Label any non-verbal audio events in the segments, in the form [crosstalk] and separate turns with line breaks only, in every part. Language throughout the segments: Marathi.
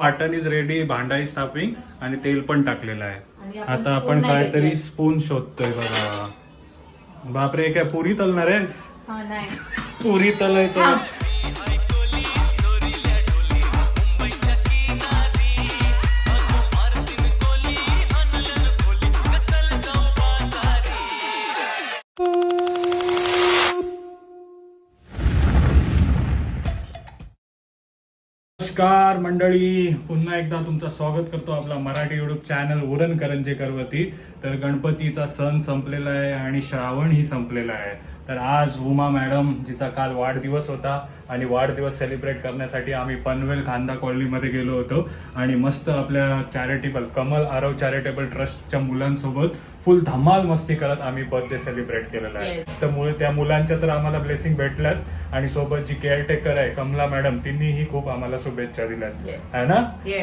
पाटण इज रेडी भांडा इज स्टाफिंग आणि तेल पण टाकलेलं आहे. आता आपण काहीतरी. स्पून शोधतोय बघा. बापरे काय पुरी तलणार आहेस? [laughs] पुरी तलायचं नमस्कार मंडळी. पुन्हा एकदा तुमचं स्वागत करतो आपला मराठी युट्यूब चॅनल उरण करंजेकरवरती. तर गणपतीचा सण संपलेला आहे आणि श्रावण ही संपलेला आहे. तर आज उमा मॅडम जिचा काल वाढदिवस होता आणि वाढदिवस सेलिब्रेट करण्यासाठी आम्ही पनवेल खांदा कॉलनीमध्ये गेलो होतो. आणि मस्त आपल्या चॅरिटेबल कमल आरव चॅरिटेबल ट्रस्टच्या मुलांसोबत फुल धमाल मस्ती करत आम्ही बर्थडे सेलिब्रेट केलेला आहे
Yes.
तर मुळे त्या मुलांच्या तर आम्हाला ब्लेसिंग भेटल्याच आणि सोबत जी केअरटेकर आहे कमला मॅडम तिन्हीही खूप आम्हाला शुभेच्छा दिल्यात
Yes.
है ना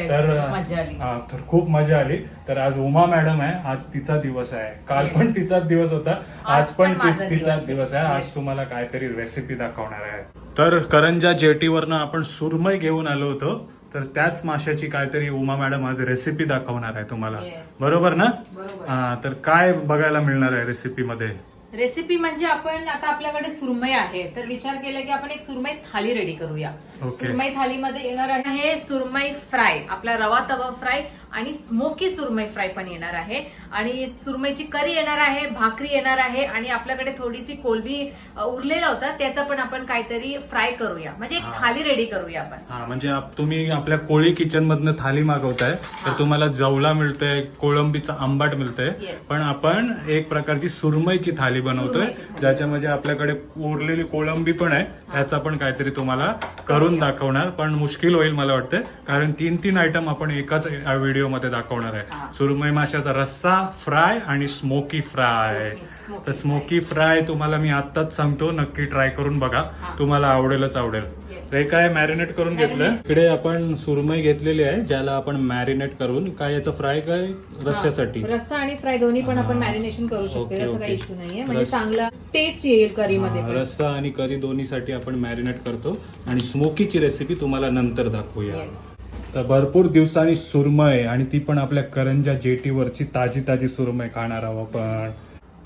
तर
खूप मजा आली.
हा, तर खूप मजा आली तर आज उमा मॅडम आहे आज तिचा दिवस आहे काल. पण तिचाच दिवस होता आज पण तिचाच
दिवस आहे.
आहे आज. तुम्हाला काहीतरी रेसिपी दाखवणार आहे तर करंजा जेटीवरनं आपण सुरमई घेऊन आलो होतो तर त्याच माशाची काहीतरी उमा मॅडम आज रेसिपी दाखवणार आहे तुम्हाला
Yes.
बरोबर ना
बरोबर.
हा तर काय बघायला मिळणार आहे रेसिपी मध्ये
रेसिपी म्हणजे आपण आता आपल्याकडे सुरमई आहे तर विचार केला की आपण एक सुरमई थाली रेडी करूया. सुरमई थालीमध्ये येणार आहे सुरमई फ्राय आपला रवा तवा फ्राय आणि स्मोकी सुरमई फ्राय पण येणार आहे आणि सुरमईची करी येणार आहे भाकरी येणार आहे आणि आपल्याकडे थोडीशी कोलबी उरलेला होता त्याचा पण आपण काहीतरी फ्राय करूया म्हणजे एक. थाली रेडी करूया आपण
हा म्हणजे आप- तुम्ही आपल्या कोळी किचन मधनं थाली मागवताय तर. तुम्हाला जवला मिळतंय कोळंबीचा आंबाट मिळतंय
Yes.
पण आपण एक प्रकारची सुरमईची थाली बनवतोय
सुरमईची थाली.
ज्याच्यामध्ये आपल्याकडे उरलेली कोळंबी पण आहे त्याचा पण काहीतरी तुम्हाला करून दाखवणार पण मुश्किल होईल मला वाटतं कारण तीन तीन आयटम आपण एकाच व्हिडिओमध्ये दाखवणार
हा.
आहे सुरमई माशाचा रस्सा फ्राय आणि स्मोकी फ्राय तर स्मोकी फ्राय तुम्हाला मी आत्ताच सांगतो नक्की ट्राय करून बघा
हा.
तुम्हाला आवडेलच आवडेल. ते काय मॅरिनेट करून घेतलं. इकडे आपण सुरमई घेतलेली आहे ज्याला आपण मॅरिनेट करून काय याचं फ्राय काय रस्स्यासाठी
रस्सा आणि फ्राय दोन्ही पण आपण
हा.
मॅरिनेशन करू शकतो त्याचा. काही इश्यू नाहीये म्हणजे चांगला टेस्ट येईल करीमध्ये
हा,
पण
रस्सा आणि करी दोन्हीसाठी आपण मॅरिनेट करतो आणि स्मोकीची रेसिपी तुम्हाला नंतर दाखवूया. तर भरपूर दिवसांनी सुरमई आणि ती पण आपल्या करंजा जेटीवरची ताजी ताजी सुरमई खाणार आहोत आपण.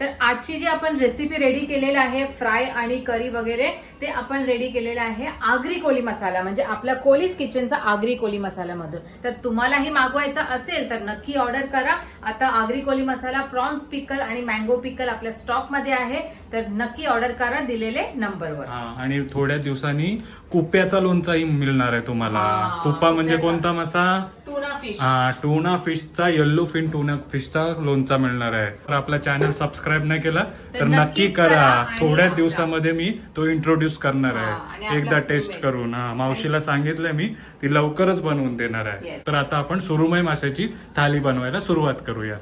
तर आजची जी आपण रेसिपी रेडी केलेलं आहे फ्राय आणि करी वगैरे ते आपण रेडी केलेलं आहे आगरी कोली मसाला म्हणजे आपल्या कोलीस किचनचा आगरी कोली मसाल्यामधून. तर तुम्हालाही मागवायचा असेल तर नक्की ऑर्डर करा. आता आगरी कोली मसाला प्रॉन्स पिकल आणि मँगो पिकल आपल्या स्टॉकमध्ये आहे. तर नक्की ऑर्डर करा दिलेले नंबरवर
हा आणि थोड्या दिवसांनी कुप्याचा लोणचाही मिळणार आहे तुम्हाला.
हा,
कुपा म्हणजे. कोणता मासा
फिश
हा टुना फिशचा येल्लो फिन टुना फिशचा लोणचा मिळणार आहे. तर आपला चॅनल सबस्क्राईब नाही केला
तर
नक्की करा. थोड्याच दिवसामध्ये मी तो इंट्रोड्यूस करणार आहे. एकदा टेस्ट. करून. हा मावशीला सांगितलंय मी ती लवकरच बनवून देणार आहे. तर आता आपण सुरुमई माशाची थाली बनवायला सुरुवात करूया.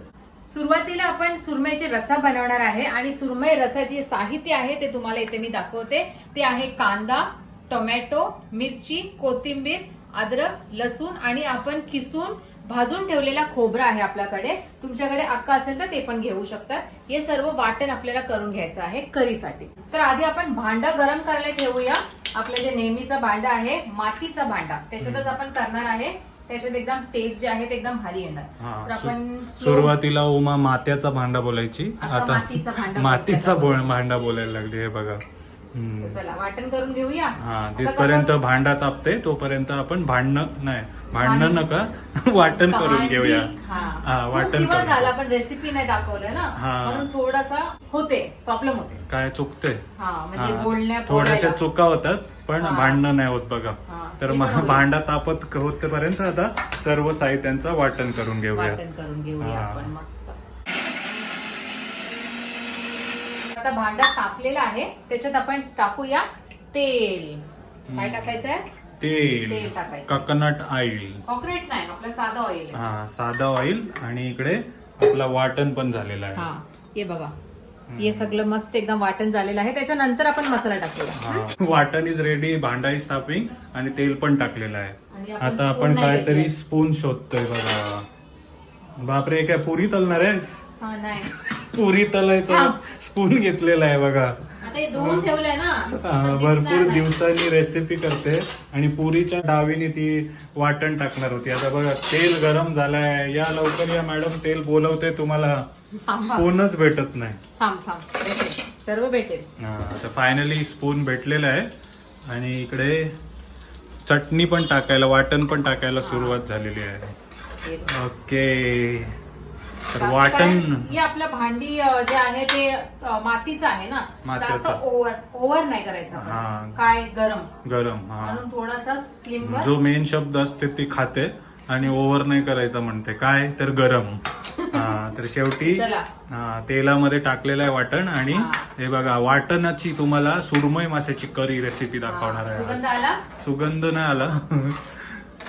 सुरुवातीला आपण सुरमईचे रसा बनवणार आहे आणि सुरमई रसाचे जे साहित्य आहे ते तुम्हाला इथे मी दाखवते. ते आहे कांदा टोमॅटो मिरची कोथिंबीर अद्रक लसूण आणि आपण किसून भाजून ठेवलेला खोबरा आहे आपल्याकडे. तुमच्याकडे अक्का असेल तर ते पण घेऊ शकतात. हे सर्व वाटण आपल्याला करून घ्यायचं आहे करीसाठी. तर आधी आपण भांडा गरम करायला ठेवूया. आपलं जे नेहमीचा भांडा आहे मातीचा भांडा त्याच्यातच आपण करणार आहे. त्याच्यात एकदम टेस्ट जे आहे ते एकदम भारी येणार. तर आपण
सुरुवातीला उमा मात्याचा भांडा बोलायची.
आता मातीचा भांडा
मातीचा बो- भांडा बोलायला लागली हे बघा.
चला वाटण करून घेऊया
हा
कसं-
भांडा तापते तोपर्यंत आपण भांडणं नाही भांडणं
भांड-
नका [laughs] वाटण करून घेऊया
हा.
वाटण
दिवस
करून
झाला पण रेसिपी नाही दाखवलं ना
हा.
म्हणून थोडासा होते प्रॉब्लेम होते
काय चुकते
हा म्हणजे. बोलण्या
थोड्याशा
बोलायला.
चुका होतात पण
हा.
भांडणं नाही होत बघा
हा,
तर
ते
मा-
पण होईल.
भांडा तापत होतेपर्यंत आता सर्व साहित्यांचं वाटण करून घेऊया
वाटण करून घेऊया
हा.
आपण मस्त आता भांडा तापलेला आहे. त्याच्यात आपण टाकूया तेल. काय टाकायचं आहे
तेल.
तेल टाकायचं.
ककनट ऑइल.
कॉकरेट नाही आपलं साधं ऑइल
हा साधा ऑइल आणि इकडे आपला वाटण पण झालेला आहे.
हा हे बघा. हे सगळं मस्त एकदम वाटण झालेलं आहे. त्याच्यानंतर आपण मसाला टाकूया.
हा. वाटण इज रेडी भांडा इज स्टाफिंग आणि तेल पण टाकलेलं
आणि
आहे
आपण
आता
spoon
आपण
नाही
काहीतरी
घेतलंय.
स्पून शोधतोय बघा. बापरे काय पुरी तलणार आहेस?
हा नाही.
पुरी तलायचं. स्पून घेतलेला आहे बघा. भरपूर. दिवसांनी रेसिपी करते आणि पुरीच्या डावीने ती वाटण टाकणार होती. आता बघा तेल गरम झालंय. या लवकर या मॅडम तेल बोलवते तुम्हाला. स्पूनच भेटत नाही.
सर्व भेटेल.
हा, आता फायनली स्पून भेटलेला आहे. आणि इकडे चटणी पण टाकायला वाटण पण टाकायला सुरुवात झालेली आहे. ओके तर वाटण
हे आपलं भांडी जे आहे ते मातीचं आहे ना.
मातीचं.
जास्त ओव्हर ओव्हर नाही करायचं आपण.
हा.
काय? गरम.
गरम हा.
म्हणून थोडासा स्लिम
जो मेन शब्द असते ती खाते आणि ओव्हर नाही करायचं म्हणते. काय? तर गरम. हा तर शेवटी
चला.
हा तेलामध्ये टाकलेलं आहे वाटण आणि
हा.
बघा वाटणाची तुम्हाला सुरमई माशाची करी रेसिपी दाखवणार आहे
सुगंध
आज.
आला?
सुगंध नाही आला. [laughs]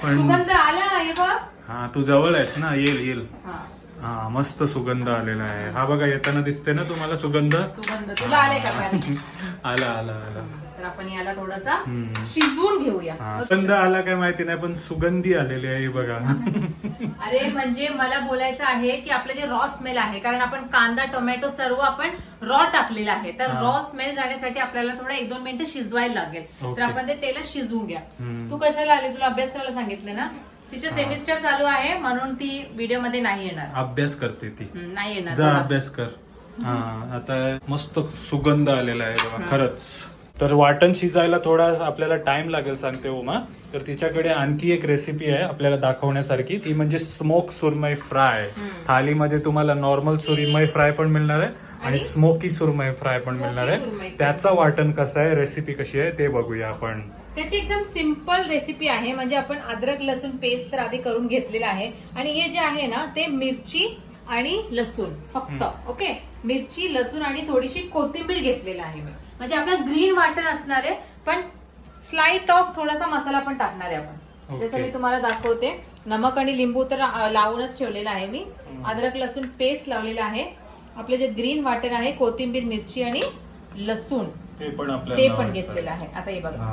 पण
सुगंध आला हे बघ.
हा तू जवळ आहेस ना? येईल येईल.
हा,
हा मस्त सुगंध आलेला आहे. हा बघा येताना दिसते ना तुम्हाला सुगंध?
सुगंध. तुला आलाय का पाणी?
आला आला आला.
तर आपण याला थोडासा
हम्म.
शिजवून घेऊया.
हा सुगंध आला काय माहिती नाही पण सुगंधी आलेली आहे बघा. [laughs]
अरे म्हणजे मला बोलायचं आहे की आपलं जे रॉ स्मेल आहे कारण आपण कांदा टोमॅटो सर्व आपण रॉ टाकलेला आहे. तर
हा.
रॉ स्मेल जाण्यासाठी आपल्याला थोडं एक दोन मिनिटं शिजवायला लागेल. तर
ओके.
आपण ते तेलात शिजवून घ्या.
हम्म.
तू कशाला आली? तुला अभ्यास करायला सांगितलं ना? तिचे. सेमिस्टर चालू आहे म्हणून ती व्हिडिओमध्ये नाही येणार.
अभ्यास करते ती.
हम्म, नाही येणार.
जा
बघा.
अभ्यास कर. हा आता मस्त सुगंध आलेला आहे बघा खरंच. तर वाटण शिजायला थोडा आपल्याला टाइम लागेल सांगते उमा. तर तिच्याकडे आणखी एक रेसिपी आहे आपल्याला दाखवण्यासारखी. ती म्हणजे स्मोक सुरमई फ्राय. थालीमध्ये तुम्हाला नॉर्मल सुरमई फ्राय पण मिळणार आहे आणि स्मोकी सुरमई फ्राय पण मिळणार आहे. त्याचं वाटण कसं आहे रेसिपी कशी आहे ते बघूया आपण.
त्याची एकदम सिंपल रेसिपी आहे. म्हणजे आपण अद्रक लसूण पेस्ट तर आधी करून घेतलेला आहे. आणि हे जे आहे ना ते मिरची आणि लसूण फक्त. ओके? मिरची लसूण आणि थोडीशी कोथिंबीर घेतलेला आहे मी. म्हणजे आपलं ग्रीन वाटण असणार आहे पण स्लाइट ऑफ थोडासा मसाला पण टाकणार आहे आपण. जसं मी तुम्हाला दाखवते नमक आणि लिंबू तर लावूनच ठेवलेला आहे मी. अद्रक लसूण पेस्ट लावलेला आहे. आपले जे ग्रीन वाटण आहे कोथिंबीर मिरची आणि लसूण.
ते पण
घेतलेलं
आहे.
आता हे बघा.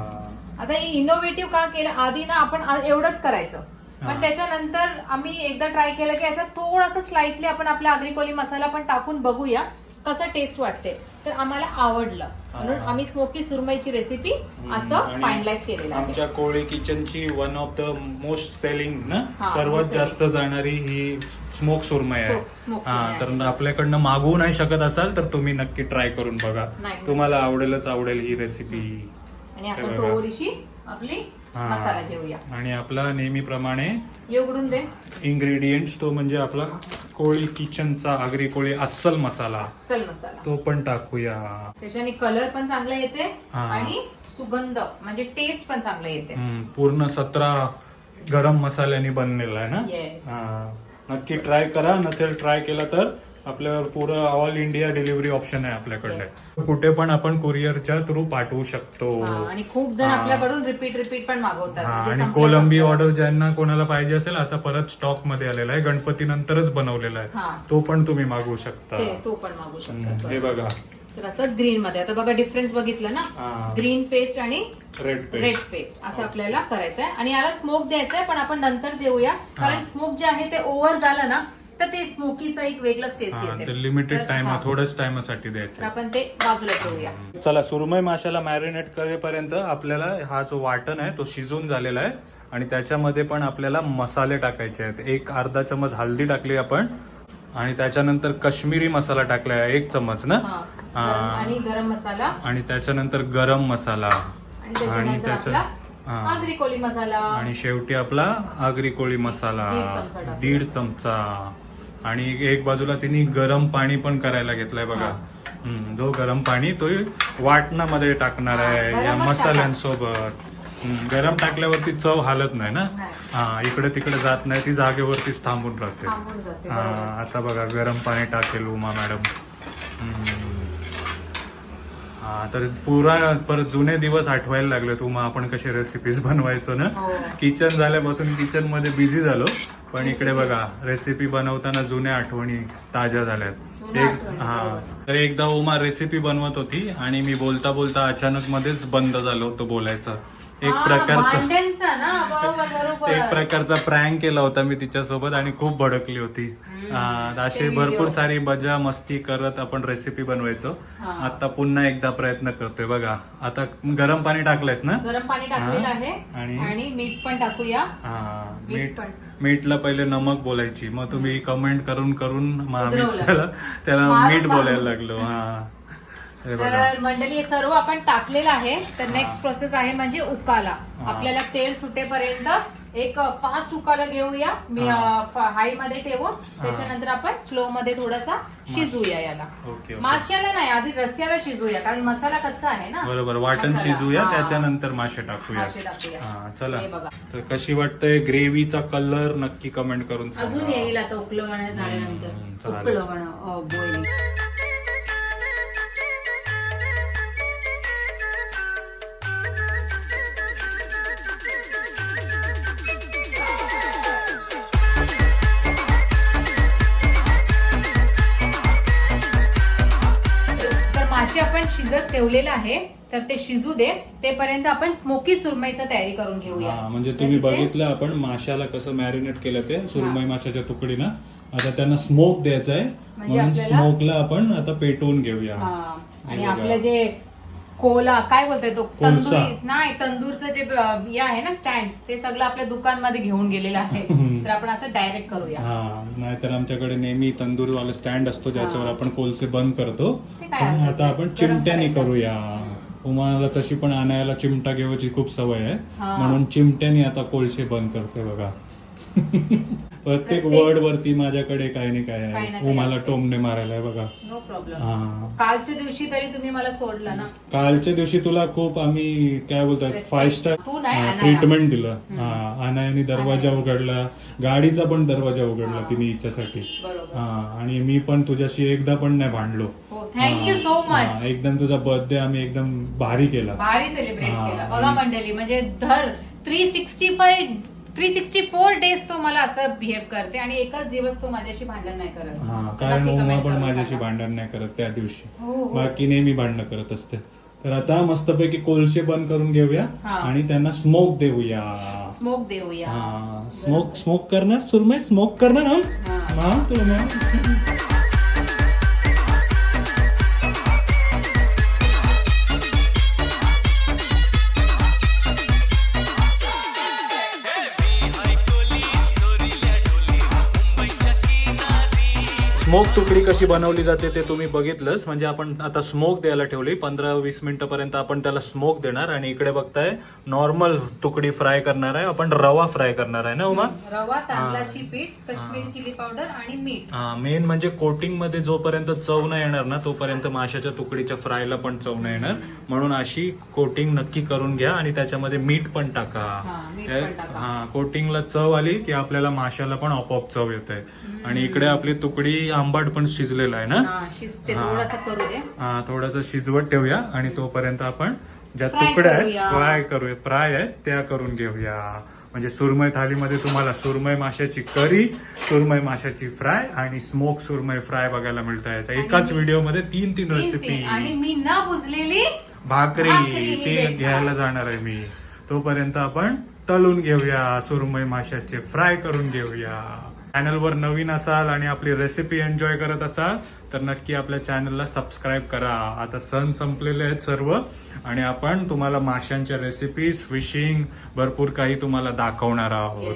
आता हे इनोव्हेटिव्ह का केलं? आधी ना आपण एवढंच करायचं. पण त्याच्यानंतर आम्ही एकदा ट्राय केलं की याच्यात थोडासा स्लाइटली आपण आपला अग्रिकोली मसाला पण टाकून बघूया कसं टेस्ट वाटते. तर आम्हाला आवडलं. म्हणून आम्ही स्मोकी सुरमईची रेसिपी असं फायनलाइज केलेलं आहे.
आमच्या कोळी किचनची one of the most selling ना
हा,
सर्वात
most
जास्त जाणारी ही स्मोक सुरमई आहे. हा तर आपल्याकडनं मागवू नाही शकत असाल तर तुम्ही नक्की ट्राय करून बघा.
नाही.
तुम्हाला आवडेलच आवडेल ही रेसिपी
आणि आपण
बघा.
थोडीशी आपली मसाला घेऊया.
आणि आपला नेहमीप्रमाणे
ये उघडून दे.
इन्ग्रेडियंट्स तो म्हणजे आपला कोळी किचनचा आगरी कोळी अस्सल मसाला.
अस्सल मसाला.
तो पण टाकूया.
त्याच्याने कलर पण चांगला येते
हा.
आणि सुगंध म्हणजे टेस्ट पण चांगला येते.
हम्म, पूर्ण सतरा गरम मसाल्याने बनलेला आहे ना?
Yes.
हा. नक्की ट्राय करा. नसेल ट्राय केला तर आपल्यावर पुरं ऑल इंडिया डिलिव्हरी ऑप्शन आहे आपल्याकडे. कुठे पण आपण कुरिअरच्या थ्रू पाठवू शकतो.
आणि खूप जण. आपल्याकडून रिपीट रिपीट पण मागवतात.
हा
म्हणजे
आणि कोलंबी. ऑर्डर ज्यांना कोणाला पाहिजे असेल आता परत स्टॉकमध्ये आलेला आहे. गणपती नंतरच बनवलेला. आहे. तो पण तुम्ही मागवू शकता.
ते पण मागू
हम्म,
शकतात
हे बघा.
तर असं ग्रीन मध्ये. आता बघा डिफरन्स बघितलं ना. ग्रीन पेस्ट आणि
रेड
रेड
पेस्ट
पेस्ट असं आपल्याला करायचं आहे आणि याला स्मोक द्यायचा आहे पण आपण नंतर देऊया. कारण स्मोक जे आहे ते ओव्हर झालं ना तर ते स्मोकीचा एक वेगळाच टेस्ट
हा
येते.
ते लिमिटेड
तर
टाइम
हा.
थोड्याच टाइमसाठी द्यायचं.
आपण ते बाजूला ठेवूया.
चला सुरमई माशाला मॅरिनेट करेपर्यंत आपल्याला हा जो वाटण आहे तो शिजून झालेला आहे. आणि त्याच्यामध्ये पण आपल्याला मसाले टाकायचे आहेत. एक अर्धा चमच हल्दी टाकली आपण. आणि त्याच्यानंतर काश्मीरी मसाला टाकला आहे एक चमच ना?
हा.
हा.
गरम आणि गरम मसाला.
आणि त्याच्यानंतर गरम मसाला.
आणि त्याच्यानंतर
त्याच्या-
आपला
हा.
आगरी कोली मसाला.
आणि शेवटी आपला आगरी कोळी मसाला.
दीड चमचा टाकला.
दीड चमचा. आणि एक बाजूला तिने गरम पाणी पण करायला घेतलंय बघा. हम्म, जो गरम पाणी तो वाटणामध्ये टाकणार आहे या मसाल्यांसोबत. हम्म, गरम टाकल्यावरती चव हालत नाही ना?
नाही.
हा इकडे तिकडे जात नाही ती जागेवरतीच थांबून राहते.
थांबून जाते
हा
बरोबर.
आता बघा गरम पाणी टाकेल उमा मॅडम. हम्म. हा तर पुरा परत जुने दिवस आठवायला लागले उमा आपण कशी रेसिपीज बनवायचो ना?
हो.
किचन झाल्यापासून किचनमध्ये बिझी झालो. पण इकडे बघा रेसिपी बनवताना जुन्या आठवणी ताज्या झाल्यात. एक हा. तर एकदा उमा रेसिपी बनवत होती आणि मी बोलता बोलता अचानक मध्येच बंद झालो होतो बोलायचं. एक
हा,
प्रकारचं एक प्रकारचा प्रँक केला होता मी तिच्यासोबत आणि खूप भडकली होती. हा, असे भरपूर. सारी मजा मस्ती करत आपण रेसिपी बनवायचो. आता पुन्हा एकदा प्रयत्न करतोय बघा आता गरम पाणी टाकलंयस ना
गरम पाणी टाकलेलं. आहे
आणि?
मीठ पण टाकूया
हा
मीठ.
मीठला पहिले नमक बोलायची मग तुम्ही कमेंट करून करून. त्याला त्याला मीठ. बोलायला लागलो हा
तर मंडळी हे सर्व आपण टाकलेलं आहे तर नेक्स्ट प्रोसेस आहे म्हणजे उकाला. आपल्याला तेल सुटेपर्यंत एक फास्ट उकाला घेऊया मी. हायमध्ये ठेवून त्याच्यानंतर आपण स्लो मध्ये थोडासा शिजूया याला. माश्याला नाही आधी रस्स्याला शिजूया कारण मसाला कच्चा आहे ना
बरोबर वाटण. शिजूया. त्याच्यानंतर मासे टाकूया. हा चला. तर कशी वाटतंय ग्रेव्हीचा कलर नक्की कमेंट करून
अजून. येईल आता उकलवणं झाल्यानंतर. उकलवणं मासे आपण शिजत ठेवलेलं आहे तर ते शिजू दे. तेपर्यंत आपण स्मोकी सुरमईचा तयारी करून घेऊया.
हा म्हणजे तुम्ही
तर
बघितलं आपण माशाला कसं मॅरिनेट केलं ते सुरमई माशाच्या तुकडीनं. आता त्यांना स्मोक द्यायचा आहे
म्हणजे
म्हणून
आपल्याला-
स्मोकला आपण आता पेटवून घेऊया.
हा.
हे
आणि
बघा.
आपलं जे कोला काय बोलतोय तो
कोळसा.
तंदुरी नाही तंदूरचं जे अ, हे आहे ना स्टँड ते सगळं आपल्या दुकानमध्ये घेऊन गेलेलं आहे. [laughs] तर आपण असं डायरेक्ट करूया
हा नाहीतर आमच्याकडे नेहमी तंदूरवाला स्टँड असतो ज्याच्यावर. आपण कोलसे बंद करतो
ते काय
पण
हरकत
आता
नाही.
आपण
गरम
चिमट्याने
करायचं.
करूया उमाला तशी पण आणायला चिमटा घेवायची खूप सवय आहे
हा.
म्हणून चिमट्याने आता कोळसे बंद करते बघा [laughs] प्रत्येक वर्ड वरती माझ्याकडे काही नाही काय
काही ना
आहे
काही
उमाला
असते.
टोमने मारायला आहे बघा.
नो प्रॉब्लेम
हा.
कालच्या दिवशी तरी तुम्ही मला सोडलं ना.
कालच्या दिवशी तुला खूप आम्ही काय बोलतात
Respect.
फाईव्ह स्टार
तू नाही, अनाया.
ट्रीटमेंट दिलं. हा अनायाने दरवाजा. उघडला. गाडीचा पण दरवाजा उघडला
हा.
तिने हिच्यासाठी.
बरोबर.
हा आणि मी पण तुझ्याशी एकदा पण नाही भांडलो.
हो थँक्यू
हा,
सो मच
हा, एकदम तुझा बर्थडे आम्ही एकदम भारी केला.
भारी सेलिब्रेट
हा,
केला. बघा
आणि-
मंडळी म्हणजे दर three sixty five three sixty four days तो मला असं बिहेव करते आणि एकच दिवस तो माझ्याशी भांडण नाही करत.
हा कारण उमा
comment
पण माझ्याशी
सांगा.
भांडण नाही करत त्या दिवशी.
हो, हो.
बाकी नेहमी भांडणं करत असते. तर आता मस्तपैकी कोळशे बंद करून घेऊया
हा.
आणि त्यांना स्मोक देऊया.
स्मोक देऊया.
हा स्मोक स्मोक करणार? सुरमई स्मोक करणार? हम
हा.
हा तू तुकडी कशी बनवली जाते ते तुम्ही बघितलंच. म्हणजे आपण आता स्मोक द्यायला ठेवली. पंधरा वीस मिनिटापर्यंत आपण त्याला स्मोक देणार आणि इकडे बघताय नॉर्मल तुकडी फ्राय करणार आहे. आपण रवा फ्राय करणार आहे ना उमा?
रवा तांदळाची पीठ कश्मीरी चिली पावडर आणि मीठ.
मेन म्हणजे कोटिंगमध्ये जोपर्यंत चव नाही येणार ना तोपर्यंत माशाच्या तुकडीच्या फ्रायला पण चव नाही येणार. म्हणून अशी कोटिंग नक्की करून घ्या आणि त्याच्यामध्ये मीठ
हा, पण टाका.
हा कोटिंगला चव आली की आपल्याला माशाला पण आपोआप चव येते. आणि इकडे आपली तुकडी आंबाट पण शिजलेला आहे ना?
हा, शिजते. थोडासा करू दे.
हा थोडस शिजवत ठेवूया आणि तोपर्यंत आपण ज्या तुकड्या आहेत. फ्राय करूया. फ्राय आहेत त्या करून घेऊया. म्हणजे सुरमई थालीमध्ये तुम्हाला सुरमई माशाची करी सुरमई माशाची फ्राय आणि स्मोक सुरमई फ्राय बघायला मिळत आहेत एकाच
मी-
व्हिडिओमध्ये तीन तीन रेसिपी.
आणि मी न बुजलेली
भाकरी. ती. घ्यायला जाणार आहे मी. तोपर्यंत आपण तळून घेऊया सुरमई माशाचे फ्राय करून घेऊया. चॅनलवर नवीन असाल आणि आपली रेसिपी एन्जॉय करत असाल तर नक्की आपल्या चॅनलला सबस्क्राईब करा. आता सण संपलेले आहेत सर्व आणि आपण तुम्हाला माशांच्या रेसिपीज फिशिंग भरपूर काही तुम्हाला दाखवणार आहोत.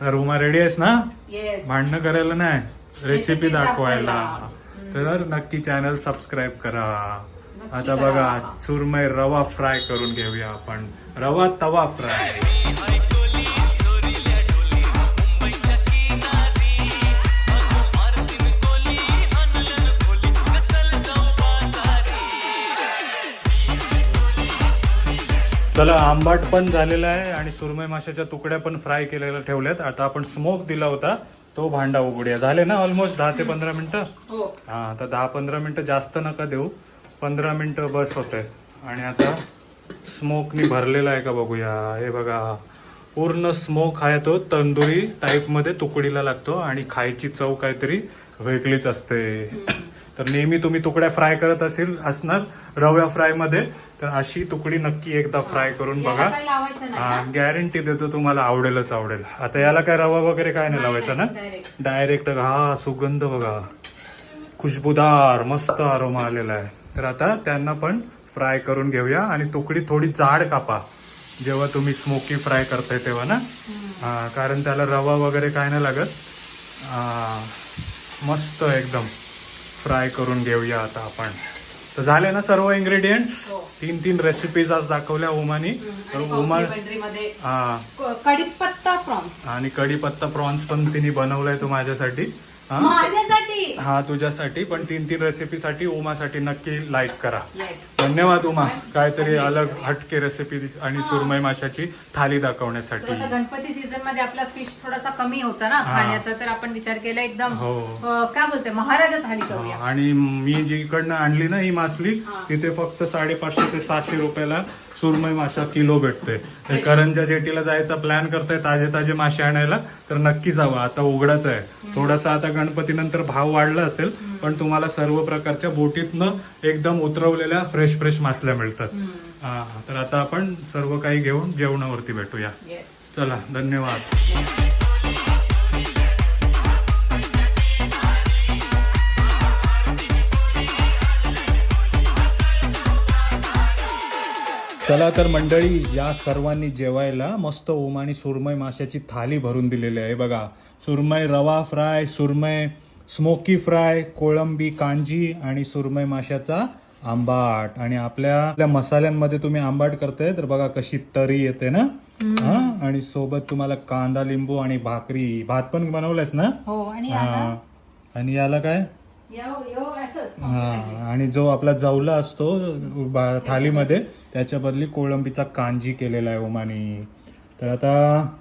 तर उमा रेडी आहेस ना? भांडणं करायला नाही? रेसिपी दाखवायला. तर नक्की चॅनल सबस्क्राईब करा. आता. बघा सुरमई रवा फ्राय करून घेऊया आपण. रवा तवा फ्राय चला आंबाट पण झालेला आहे आणि सुरमई माशाच्या तुकड्या पण फ्राय केलेल्या ठेवल्यात. आता आपण स्मोक दिला होता तो भांडा उघडूया. झाले ना ऑलमोस्ट दहा ते पंधरा मिनिटं?
हो.
हा आता दहा पंधरा मिनिटं जास्त नका देऊ. पंधरा मिनिटं बस होते आणि आता स्मोकनी भरलेला आहे का बघूया. हे बघा पूर्ण स्मोक आहे तो. तंदुरी टाईपमध्ये तुकडीला लागतो आणि खायची चव काहीतरी वेगळीच असते. तर नेहमी तुम्ही तुकड्या फ्राय करत असेल असणार रव्या फ्रायमध्ये तर अशी तुकडी नक्की एकदा फ्राय करून बघा. हा? गॅरंटी देतो तुम्हाला आवडेलच आवडेल. आता याला काय रवा वगैरे काय नाही लावायचा ना. डायरेक्ट हा सुगंध बघा. खुशबुदार मस्त आरोमा आलेला आहे. तर आता त्यांना पण फ्राय करून घेऊया आणि तुकडी थोडी जाड कापा. जेव्हा तुम्ही स्मोकी फ्राय करताय तेव्हा ना? हा, कारण त्याला रवा वगैरे काय नाही लागत. मस्त एकदम फ्राय करून घेऊया आता आपण. तर झाले ना सर्व इन्ग्रेडियंट्स. तीन तीन रेसिपीज आज दाखवल्या उमानी तर
मध्ये
हा.
कढीपत्ता प्रॉन्स
आणि कढीपत्ता प्रॉन्स पण तिने बनवलाय तो माझ्यासाठी. हा? हा तुझ्यासाठी पण तीन तीन रेसिपीसाठी उमासाठी नक्की लाईक करा. धन्यवाद उमा. काहीतरी अलग हटके रेसिपी आणि सुरमई माशाची थाली दाखवण्यासाठी.
गणपती सीझनमध्ये आपला फिश थोडासा कमी होता ना. खाण्याचा तर आपण विचार केला एकदम
हो.
काय बोलते महाराजा थाली
आणि मी जिकडनं आणली ना ही मासली. तिथे फक्त साडेपाचशे ते सहाशे रुपयाला सुरमई मासा किलो भेटते करंजा जेटीला जायचा प्लॅन करताय ताजे ताजे मासे आणायला. तर नक्की जावा आता उघडाच आहे. थोडासा आता गणपती नंतर भाव वाढला असेल पण तुम्हाला सर्व प्रकारच्या बोटीतनं एकदम उतरवलेल्या फ्रेश फ्रेश मासल्या मिळतात. हा तर आता आपण सर्व काही घेऊन जेवणावरती भेटूया. चला धन्यवाद. चला तर मंडळी या सर्वांनी जेवायला मस्त ओमानी सुरमई माशाची थाली भरून दिलेली आहे. बघा सुरमई रवा फ्राय सुरमई स्मोकी फ्राय कोळंबी कांजी आणि सुरमई माशाचा आंबाट. आणि आपल्या आपल्या मसाल्यांमध्ये तुम्ही आंबाट करताय तर बघा कशी तरी येते ना? हा? आणि सोबत तुम्हाला कांदा लिंबू आणि भाकरी. भात पण बनवलायस ना?
हो आणि
आणि याला काय? हा आणि जो आपला जवला असतो थालीमध्ये त्याच्या बदली कोळंबीचा कांजी केलेला आहे ओमानी. तर आता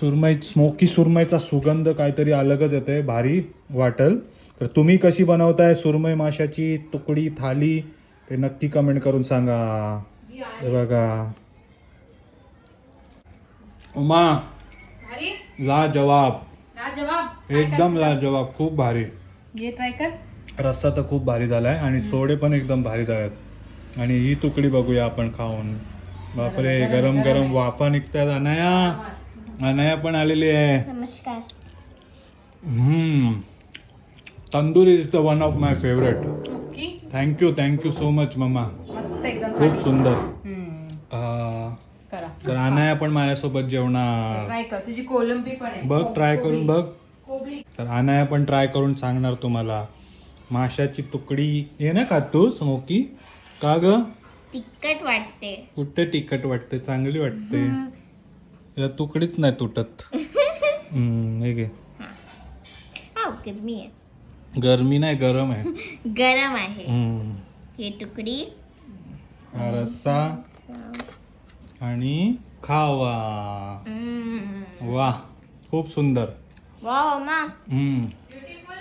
सुरमई स्मोकी सुरमईचा सुगंध काहीतरी अलगच येतोय भारी वाटल. तर तुम्ही कशी बनवताय सुरमई माशाची? तुकडी थाली? ते नक्की कमेंट करून सांगा. हे बघा. उमा
भारी?
ला जवाब
जवाब
एकदम ला जवाब खूप भारी.
ये ट्राय कर.
रस्सा तर खूप भारी झालाय आणि सोडे पण एकदम भारी झालेत. आणि ही तुकडी बघूया आपण खाऊन. बापरे गरम गरम वाफा निघतात. अनाया अनाया पण आलेली आहे.
नमस्कार.
हम्म. Tandoor is the one of my favourite thank you thank you so much mamma
मस्त एकदम
खूप सुंदर.
हम्म,
आ,
करा.
तर अनाया पण माझ्यासोबत जेवणार.
ट्राय कर. तुझी कोलंबी पण आहे.
बघ ट्राय करून बघ. तर अनाया पण ट्राय करून सांगणार तुम्हाला. माशाची तुकडी ये ना का तू स्मोकी? का ग?
तिखट वाटते.
कुठे तिखट वाटते? चांगली वाटते. तिला तुकडीच नाही तुटत. [laughs] हम्म, हे घे.
हा गरमी आहे.
गरमी नाही गरम आहे. [laughs]
गरम आहे.
हम्म.
ही तुकडी.
हा रस्सा. आणि खावा.
हम्म.
वा खूप सुंदर.
Wow, ma!
Mm.
Beautiful.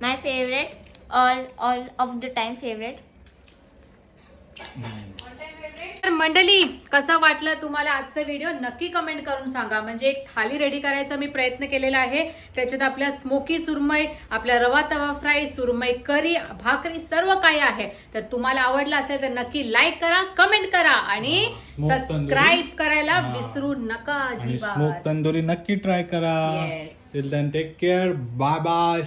My favorite, all all of the time favorite. Mm.
तर मंडळी कसं वाटलं तुम्हाला आजचा व्हिडिओ नक्की कमेंट करून सांगा. म्हणजे एक थाली रेडी करायचा मी प्रयत्न केलेला आहे. त्याच्यात आपल्या स्मोकी सुरमई आपल्या रवा तवा फ्राय सुरमई करी भाकरी सर्व काही आहे. तर तुम्हाला आवडलं असेल तर नक्की लाईक करा कमेंट करा आणि. सबस्क्राईब करायला. विसरू नका
स्मोक तंदुरी नक्की ट्राय करा. Take care bye bye